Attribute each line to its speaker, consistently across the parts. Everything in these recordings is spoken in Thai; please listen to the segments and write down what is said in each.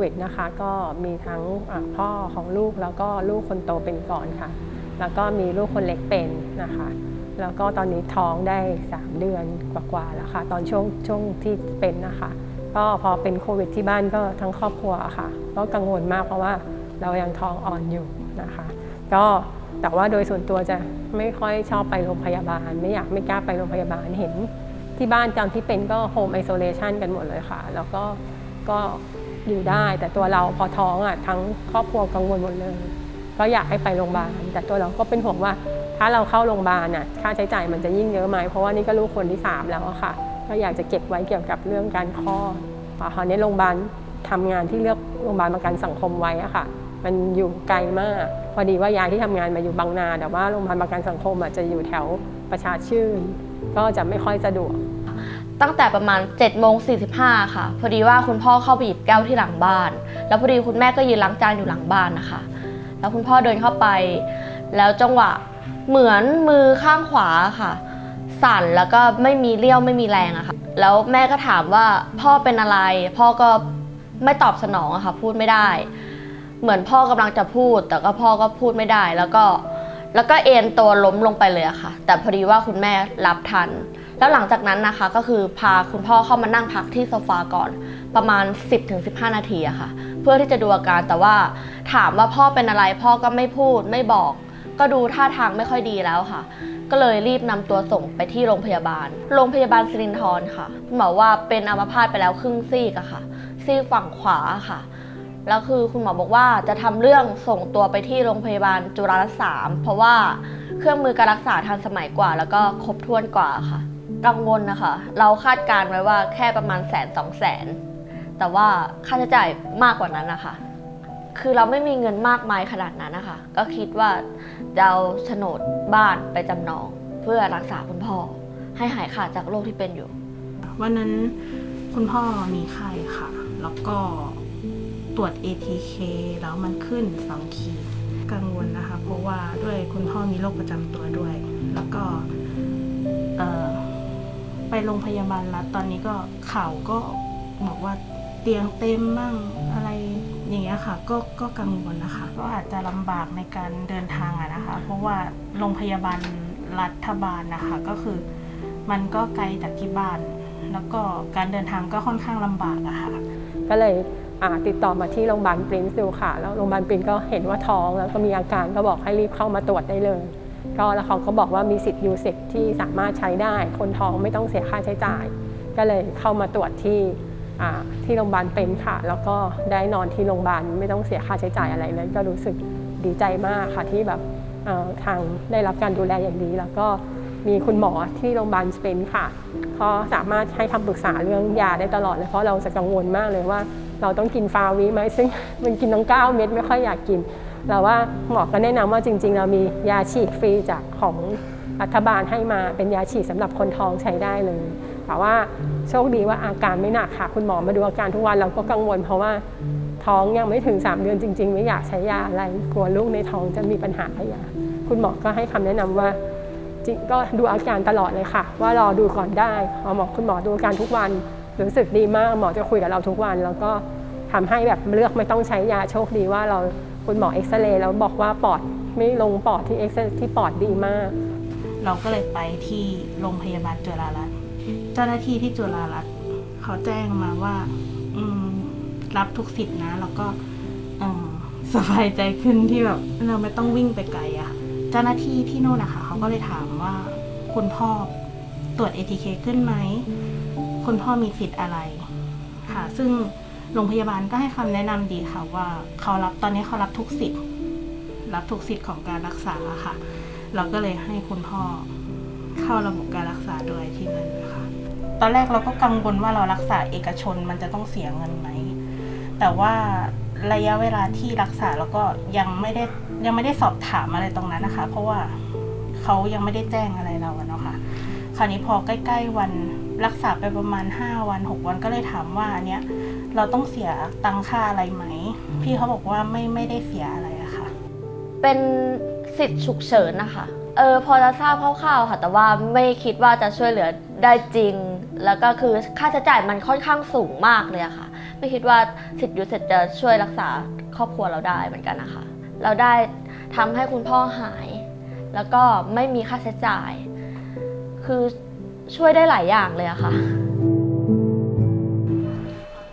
Speaker 1: วิดนะคะ ก็มีทั้งพ่อของลูกแล้วก็ลูกคนโตเป็นก่อนค่ะ แล้วก็มีลูกคนเล็กเป็นนะคะ แล้วก็ตอนนี้ท้องได้ 3 เดือนกว่าๆแล้วค่ะ ตอนช่วงช่วงที่เป็นนะคะ ก็พอเป็นโควิดที่บ้านก็ทั้งครอบครัวค่ะ ก็กังวลมากเพราะว่าเรายังท้องอ่อนอยู่นะคะ ก็แต่ว่าโดยส่วนตัวจะไม่ค่อยชอบไปโรงพยาบาล ไม่อยากไม่กล้าไปโรงพยาบาลเห็นที่บ้านตอนที่เป็นก็โฮมไอโซเลชันกันหมดเลยค่ะ แล้วก็ก็ อยู่ได้ แต่ตัวเราพอท้องอะทั้งครอบครัวกังวลหมดเลย ก็อยากให้ไปโรงพยาบาล แต่ตัวเราก็เป็นห่วงว่า ถ้าเราเข้าโรงพยาบาลน่ะค่าใช้จ่ายมันจะยิ่งเยอะไหมเพราะว่านี่ก็ลูกคนที่สามแล้วอะค่ะ ก็อยากจะเก็บไว้เกี่ยวกับเรื่องการคลอดอ่าคราวนี้โรงพยาบาลทำงานที่เลือกโรงพยาบาลประกันสังคมไว้อะค่ะ มันอยู่ไกลมาก พอดีว่ายายที่ทำงานมาอยู่บางนา แต่ว่าโรงพยาบาลประกันสังคมอะจะอยู่แถวประชาชื่น ก็จะไม่ค่อยสะดวก
Speaker 2: ตั้งแต่ประมาณ7จ็ดโมงสีค่ะ พอดีว่าคุณพ่อเข้าไปหยิบแก้วที่หลังบ้าน แล้วพอดีคุณแม่ก็ยืนล้างจานอยู่หลังบ้านนะคะ แล้วคุณพ่อเดินเข้าไป แล้วจังหวะเหมือนมือข้างขวาค่ะ สั่นแล้วก็ไม่มีเลี้ยวไม่มีแรงอะค่ะ แล้วแม่ก็ถามว่าพ่อเป็นอะไร พ่อก็ไม่ตอบสนองอะค่ะ พูดไม่ได้ เหมือนพ่อกำลังจะพูด แต่ก็พ่อก็พูดไม่ได้ แล้วก็แล้วก็เอ็นตัวล้มลงไปเลยอะค่ะ แต่พอดีว่าคุณแม่รับทัน แล้วหลังจากนั้นนะคะก็คือพาคุณพ่อเข้ามานั่งพักที่โซฟาก่อนประมาณ 10-15 นาทีอะค่ะ เพื่อที่จะดูอาการแต่ว่าถามว่าพ่อเป็นอะไรพ่อก็ไม่พูดไม่บอก ก็ดูท่าทางไม่ค่อยดีแล้วค่ะ ก็เลยรีบนำตัวส่งไปที่โรงพยาบาล โรงพยาบาลสิรินทรค่ะคุณหมอว่าเป็นอัมพาตไปแล้วครึ่งซีกอะค่ะ ซีกฝั่งขวาค่ะแล้วคือคุณหมอบอกว่าจะทำเรื่องส่งตัวไปที่โรงพยาบาลจุฬาลัตน์สามเพราะว่าเครื่องมือการรักษาทันสมัยกว่า แล้วก็ครบถ้วนกว่าค่ะ กังวลนะคะ เราคาดการณ์ไว้ว่าแค่ประมาณแสนสองแสน แต่ว่าค่าใช้จ่ายมากกว่านั้นนะคะคือเราไม่มีเงินมากมายขนาดนั้นนะคะ ก็คิดว่าจะเอาโฉนดบ้านไปจำนอง เพื่อรักษาคุณพ่อ ให้หายขาดจากโรคที่เป็นอยู่
Speaker 3: วันนั้นคุณพ่อมีไข้ค่ะ แล้วก็ตรวจ ATK แล้วมันขึ้นสองขีดกังวลนะคะ เพราะว่าด้วยคุณพ่อมีโรคประจำตัวด้วย แล้วก็เอ่อ ไปโรงพยาบาลรัฐตอนนี้ก็ข่าวก็บอกว่าเตียงเต็มมั่งอะไรอย่างเงี้ยค่ะ ก็ก็กังวลนะคะ ก็อาจจะลำบากในการเดินทางอะนะคะ เพราะว่าโรงพยาบาลรัฐบาลนะคะ ก็คือมันก็ไกลจากที่บ้าน แล้วก็การเดินทางก็ค่อนข้างลำบากอะค่ะ
Speaker 1: ก็เลยติดต่อมาที่โรงพยาบาลปรินซ์ดูค่ะ แล้วโรงพยาบาลปรินซ์ก็เห็นว่าท้องแล้วก็มีอาการก็บอกให้รีบเข้ามาตรวจได้เลย ก็แล้วเขาก็บอกว่ามีสิทธิ์ยูเซกที่สามารถใช้ได้ คนท้องไม่ต้องเสียค่าใช้จ่าย ก็เลยเข้ามาตรวจที่ที่โรงพยาบาลเป็นค่ะ แล้วก็ได้นอนที่โรงพยาบาลไม่ต้องเสียค่าใช้จ่ายอะไรเลยก็รู้สึกดีใจมากค่ะที่แบบทางได้รับการดูแลอย่างดีแล้วก็มีคุณหมอที่โรงพยาบาลสเปนค่ะเขาสามารถให้คำปรึกษาเรื่องยาได้ตลอดเลยเพราะเราจะกังวลมากเลยว่า เราต้องกินฟาวิไหมซึ่งมันกินตั้ง9เม็ดไม่ค่อยอยากกิน เราว่าหมอก็แนะนำว่าจริง ๆ เรามียาฉีดฟรีจากของรัฐบาลให้มาเป็นยาฉีดสำหรับคนท้องใช้ได้เลย แต่ว่าโชคดีว่าอาการไม่หนักค่ะ คุณหมอมาดูอาการทุกวันเราก็กังวล เพราะว่าท้องยังไม่ถึง 3 เดือนจริง ๆ ไม่อยากใช้ยาอะไรกลัวลูกในท้องจะมีปัญหาอะไรคุณหมอก็ให้คำแนะนำว่าจริงก็ดูอาการตลอดเลยค่ะ ว่ารอดูก่อนได้หมอคุณหมอดูอาการทุกวันรู้สึกดีมากหมอจะคุยกับเราทุกวัน แล้วก็ทำให้แบบเลือกไม่ต้องใช้ยาโชคดีว่าเรา คุณหมอเอ็กซเรย์แล้วบอกว่าปอดไม่ลงปอดที่เอ็กซที่ปอดดีมาก
Speaker 3: เราก็เลยไปที่โรงพยาบาลจุฬารัตน์เจ้าหน้าที่ที่จุฬารัตน์เขาแจ้งมาว่าอืรับทุกสิทธินะ แล้วก็อสบายใจขึ้นที่แบบเราไม่ต้องวิ่งไปไกลอะเจ้าหน้าที่ที่โน่นนะคะเขาก็เลยถามว่าคุณพ่อตรวจ ATK ขึ้นไหม คุณพ่อมีสิทธิ์อะไร ค่ะ ซึ่ง โรงพยาบาลก็ให้คำแนะนำดีค่ะว่าเขารับตอนนี้เขารับทุกสิทธิ์รับทุกสิทธิ์ของการรักษาค่ะ เราก็เลยให้คุณพ่อเข้าระบบการรักษาโดยที่นั่นนะคะตอนแรกเราก็กังวลว่าเรารักษาเอกชนมันจะต้องเสียเงินไหม แต่ว่าระยะเวลาที่รักษาแล้วก็ยังไม่ได้ยังไม่ได้สอบถามอะไรตรงนั้นนะคะ เพราะว่าเขายังไม่ได้แจ้งอะไรเราเนาะค่ะคราวนี้พอใกล้ ๆ วัน รักษาไปประมาณ 5 วัน 6 วันก็เลยถามว่าอันเนี้ยเราต้องเสียตังค่าอะไรไหม พี่เขาบอกว่าไม่ไม่ได้เสียอะไรอะค่ะ
Speaker 2: เป็นสิทธิ์ฉุกเฉินนะคะ เออพอจะทราบคร่าวๆค่ะ แต่ว่าไม่คิดว่าจะช่วยเหลือได้จริง แล้วก็คือค่าใช้จ่ายมันค่อนข้างสูงมากเลยอะค่ะ ไม่คิดว่าสิทธิ์ยูเซจะช่วยรักษาครอบครัวเราได้เหมือนกันนะคะ เราได้ทำให้คุณพ่อหาย แล้วก็ไม่มีค่าใช้จ่าย คือ ช่วยได้หลายอย่างเลยอะค่ะ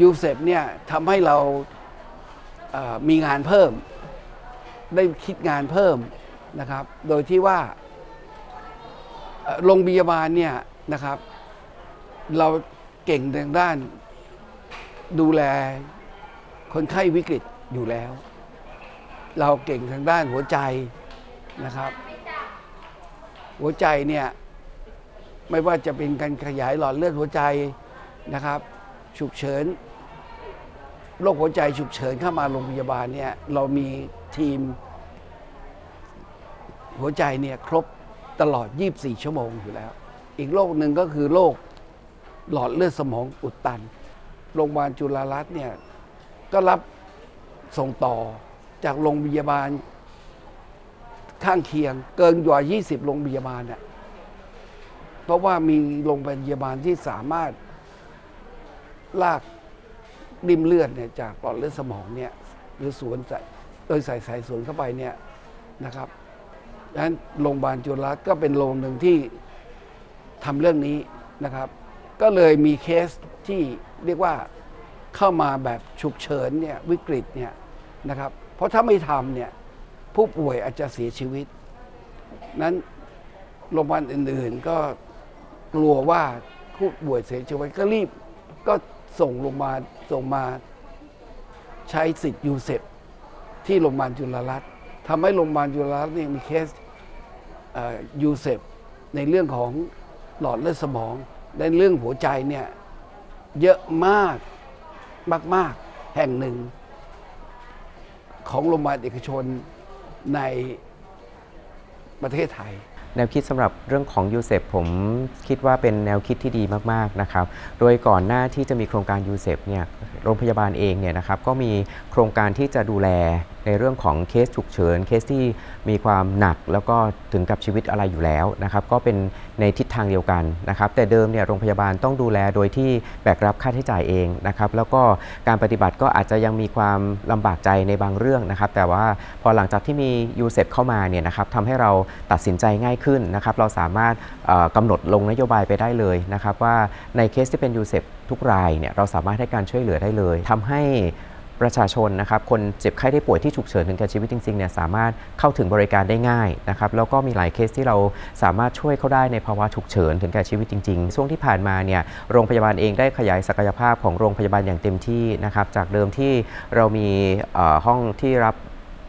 Speaker 4: ยูเซฟเนี่ยทำให้เราเอ่อมีงานเพิ่ม ได้คิดงานเพิ่มนะครับ โดยที่ว่าเอ่อโรงพยาบาลเนี่ยนะครับ เราเก่งทางด้านดูแลคนไข้วิกฤตอยู่แล้ว เราเก่งทางด้านหัวใจนะครับ หัวใจเนี่ย ไม่ว่าจะเป็นการขยายหลอดเลือดหัวใจนะครับ ฉุกเฉินโรคหัวใจฉุกเฉินเข้ามาโรงพยาบาลเนี่ยเรามีทีม หัวใจเนี่ยครบตลอด 24 ชั่วโมงอยู่แล้ว อีกโรคหนึ่งก็คือโรคหลอดเลือดสมองอุดตัน โรงพยาบาลจุฬารัตน์เนี่ยก็รับส่งต่อจากโรงพยาบาลข้างเคียงเกินกว่า 20 โรงพยาบาลน่ะ เพราะว่ามีโรงพยาบาลที่สามารถลากริมเลือดเนี่ยจากหลอดเลือดสมองเนี่ยหรือสวนใส่โดยใส่สายสวนเข้าไปเนี่ยนะครับดังนั้นโรงพยาบาลจุฬาก็เป็นโรงหนึ่งที่ทำเรื่องนี้นะครับ ก็เลยมีเคสที่เรียกว่าเข้ามาแบบฉุกเฉินเนี่ยวิกฤตเนี่ยนะครับ เพราะถ้าไม่ทำเนี่ยผู้ป่วยอาจจะเสียชีวิต นั้นโรงพยาบาลอื่น ๆ ก็ กลัวว่าผู้ป่วยเสียชีวิตก็รีบ ก็ส่งลงมาส่งมาใช้สิทธิ์ยูเซปที่โรงพยาบาลจุฬารัตน์ทำให้โรงพยาบาลจุฬารัตน์เนี่ยมีเคสยูเซปในเรื่องของหลอดเลือดสมองในเรื่องหัวใจเนี่ยเยอะมากมาก ๆ แห่งหนึ่ง ของโรงพยาบาลเอกชนในประเทศไทย
Speaker 5: แนวคิดสำหรับเรื่องของยูเซฟผมคิดว่าเป็นแนวคิดที่ดีมากๆนะครับ โดยก่อนหน้าที่จะมีโครงการยูเซฟเนี่ยโรงพยาบาลเองเนี่ยนะครับก็มีโครงการที่จะดูแลในเรื่องของเคสฉุกเฉินเคสที่มีความหนักแล้วก็ถึงกับชีวิตอะไรอยู่แล้วนะครับ ก็เป็น ในทิศทางเดียวกันนะครับแต่เดิมเนี่ยโรงพยาบาลต้องดูแลโดยที่แบกรับค่าใช้จ่ายเองนะครับแล้วก็การปฏิบัติก็อาจจะยังมีความลำบากใจในบางเรื่องนะครับแต่ว่าพอหลังจากที่มี u s e p เข้ามาเนี่ยนะครับทำให้เราตัดสินใจง่ายขึ้นนะครับเราสามารถเอ่อกำหนดลงนโยบายไปได้เลยนะครับว่าในเคสที่เป็น u s e p ทุกรายเนี่ยเราสามารถให้การช่วยเหลือได้เลยทำให้ ประชาชนนะครับคนเจ็บไข้ได้ป่วยที่ฉุกเฉินถึงแก่ชีวิตจริงๆเนี่ยสามารถเข้าถึงบริการได้ง่ายนะครับแล้วก็มีหลายเคสที่เราสามารถช่วยเขาได้ในภาวะฉุกเฉินถึงแก่ชีวิตจริงๆ ช่วงที่ผ่านมาเนี่ยโรงพยาบาลเองได้ขยายศักยภาพของโรงพยาบาลอย่างเต็มที่นะครับจากเดิมที่เรามีห้องที่รับ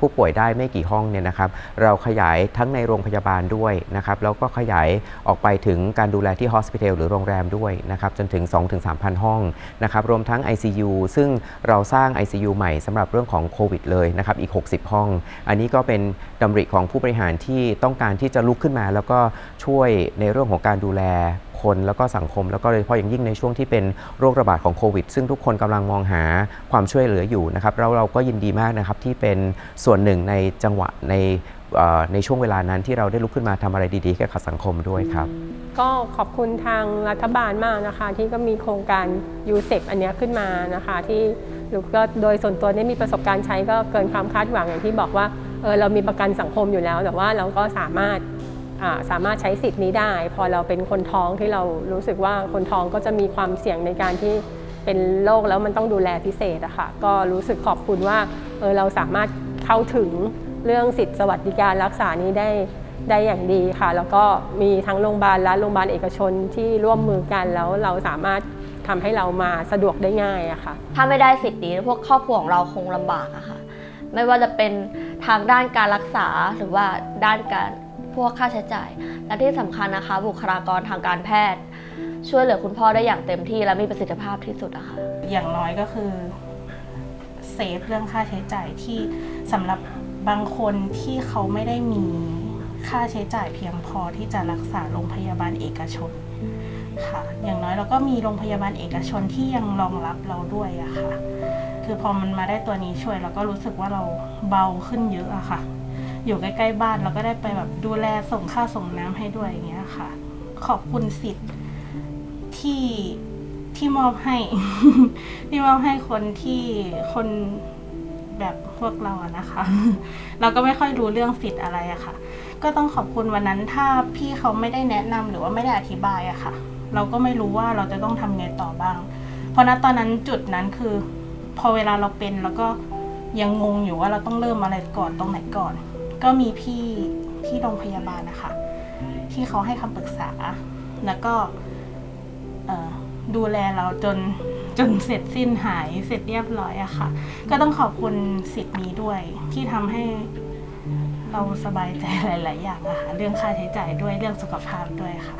Speaker 5: ผู้ป่วยได้ไม่กี่ห้องเนี่ยนะครับ เราขยายทั้งในโรงพยาบาลด้วยนะครับแล้วก็ขยายออกไปถึงการดูแลที่ hospital หรือโรงแรมด้วยนะครับจนถึง 2-3,000 ห้องนะครับรวมทั้ง ICU ซึ่งเราสร้าง ICU ใหม่สำหรับเรื่องของโควิดเลยนะครับอีก 60 ห้อง อันนี้ก็เป็นดำริของผู้บริหารที่ต้องการที่จะลุกขึ้นมา แล้วก็ช่วยในเรื่องของการดูแล นแล้วก็สังคม แล้วก็โดยเฉพาะอย่างยิ่งในช่วงที่เป็นโรคระบาดของโควิด ซึ่งทุกคนกำลังมองหาความช่วยเหลืออยู่นะครับแล้วเราก็ยินดีมากนะครับที่เป็นส่วนหนึ่งในจังหวะในในช่วงเวลานั้นที่เราได้ลุกขึ้นมาทำอะไรดีๆให้กับสังคมด้วยครับ
Speaker 1: ก็ขอบคุณทางรัฐบาลมากนะคะ ที่ก็มีโครงการยูเซ p อันนี้ขึ้นมานะคะ ที่ลูกก็โดยส่วนตัวเนี่มีประสบการณ์ใช้ก็เกินความคาดหวังอย่างที่บอกว่าเออเรามีประกันสังคมอยู่แล้ว แต่ว่าเราก็สามารถ สามารถใช้สิทธิ์นี้ได้ พอเราเป็นคนท้องที่เรารู้สึกว่าคนท้องก็จะมีความเสี่ยงในการที่เป็นโรคแล้วมันต้องดูแลพิเศษอะค่ะก็รู้สึกขอบคุณว่าเออเราสามารถเข้าถึงเรื่องสิทธิสวัสดิการรักษานี้ได้ได้อย่างดีค่ะ แล้วก็มีทั้งโรงพยาบาลและโรงพยาบาลเอกชนที่ร่วมมือกันแล้วเราสามารถทำให้เรามาสะดวกได้ง่ายอะค่ะ
Speaker 2: ถ้าไม่ได้สิทธิ์นี้พวกครอบครัวของเราคงลำบากอะค่ะ ไม่ว่าจะเป็นทางด้านการรักษาหรือว่าด้านการ พวกค่าใช้จ่าย และที่สำคัญนะคะ บุคลากรทางการแพทย์ ช่วยเหลือคุณพ่อได้อย่างเต็มที่และมีประสิทธิภาพที่สุดอะคะ
Speaker 3: อย่างน้อยก็คือเซฟเรื่องค่าใช้จ่ายที่สำหรับบางคนที่เขาไม่ได้มีค่าใช้จ่ายเพียงพอที่จะรักษาโรงพยาบาลเอกชนค่ะ อย่างน้อยเราก็มีโรงพยาบาลเอกชนที่ยังรองรับเราด้วยอะค่ะ คือพอมันมาได้ตัวนี้ช่วยเราก็รู้สึกว่าเราเบาขึ้นเยอะอะค่ะ อยู่ใกล้ๆบ้านเราก็ได้ไปแบบดูแลส่งข้าวส่งน้ำให้ด้วยอย่างเงี้ยค่ะ ขอบคุณสิทธิ์ที่ที่มอบให้ที่มอบให้คนที่คนแบบพวกเราอะนะคะ เราก็ไม่ค่อยรู้เรื่องสิทธิ์อะไรอะค่ะ ก็ต้องขอบคุณวันนั้นถ้าพี่เขาไม่ได้แนะนำหรือว่าไม่ได้อธิบายอะค่ะ เราก็ไม่รู้ว่าเราจะต้องทำไงต่อบ้าง เพราะณตอนนั้นจุดนั้นคือ พอเวลาเราเป็นแล้วก็ยังงงอยู่ว่าเราต้องเริ่มอะไรก่อนตรงไหนก่อน ก็มีพี่ที่โรงพยาบาลนะคะ ที่เขาให้คำปรึกษา แล้วก็เอ่อดูแลเราจนจนเสร็จสิ้นหายเสร็จเรียบร้อยอะค่ะ ก็ต้องขอบคุณสิทธิ์นี้ด้วยที่ทำให้เราสบายใจหลาย ๆ อย่างอะค่ะเรื่องค่าใช้จ่ายด้วยเรื่องสุขภาพด้วยค่ะ